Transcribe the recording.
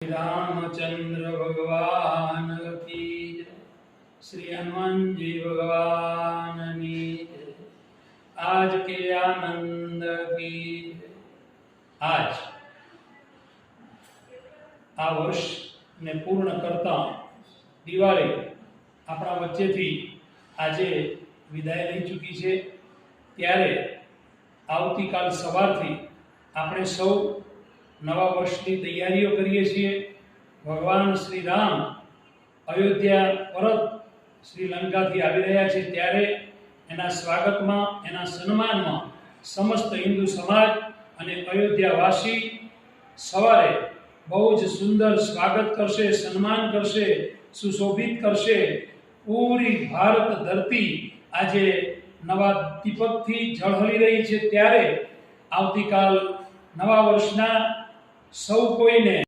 રામચંદ્ર ભગવાન કી શ્રી હનુમાનજી ભગવાનની. આજ કે આનંદ કી. આજ આ વર્ષને પૂર્ણ કરતા દિવાળી આપણા વચ્ચેથી આજે વિદાય લઈ ચૂકી છે ત્યારે આવતીકાલ સવારથી આપણે સૌ નવા વર્ષની તૈયારીઓ કરીએ છીએ. ભગવાન શ્રી રામ અયોધ્યા પરત શ્રીલંકાથી આવી રહ્યા છે ત્યારે એના સ્વાગતમાં, એના સન્માનમાં સમસ્ત હિન્દુ સમાજ અને અયોધ્યાવાસી સવારે બહુ જ સુંદર સ્વાગત કરશે, સન્માન કરશે, સુશોભિત કરશે. પૂરી ભારત ધરતી આજે નવા દીપકથી ઝળહળી રહી છે ત્યારે આવતીકાલ નવા વર્ષના સૌ કોઈને